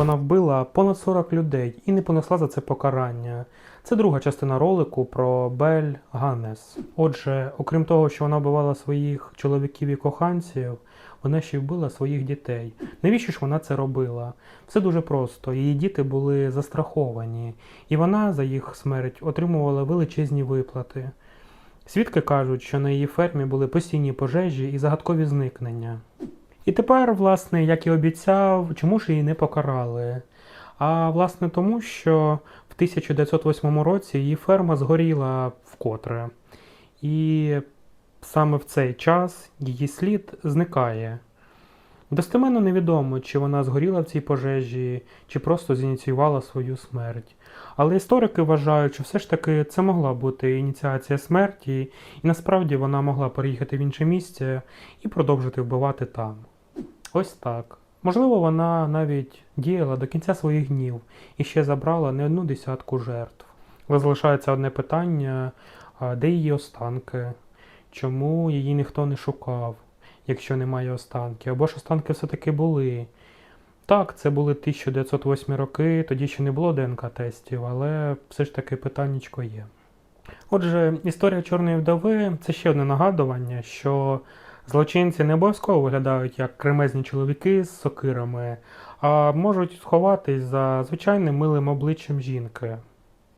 вона вбила понад 40 людей і не понесла за це покарання. Це друга частина ролику про Бель Ганнес. Отже, окрім того, що вона вбивала своїх чоловіків і коханців, вона ще вбила своїх дітей. Навіщо ж вона це робила? Все дуже просто. Її діти були застраховані, і вона за їх смерть отримувала величезні виплати. Свідки кажуть, що на її фермі були постійні пожежі і загадкові зникнення. І тепер, власне, як і обіцяв, чому ж її не покарали? А власне тому, що в 1908 році її ферма згоріла вкотре. І саме в цей час її слід зникає. Достеменно невідомо, чи вона згоріла в цій пожежі, чи просто зініціювала свою смерть. Але історики вважають, що все ж таки це могла бути ініціація смерті, і насправді вона могла переїхати в інше місце і продовжити вбивати там. Ось так. Можливо, вона навіть діяла до кінця своїх днів і ще забрала не одну десятку жертв. Але залишається одне питання: де її останки? Чому її ніхто не шукав, якщо немає останків? Або ж останки все-таки були. Так, це були 1908 роки, тоді ще не було ДНК-тестів, але все ж таки питаннячко є. Отже, історія Чорної вдови це ще одне нагадування, що злочинці не обов'язково виглядають як кремезні чоловіки з сокирами, а можуть сховатись за звичайним милим обличчям жінки.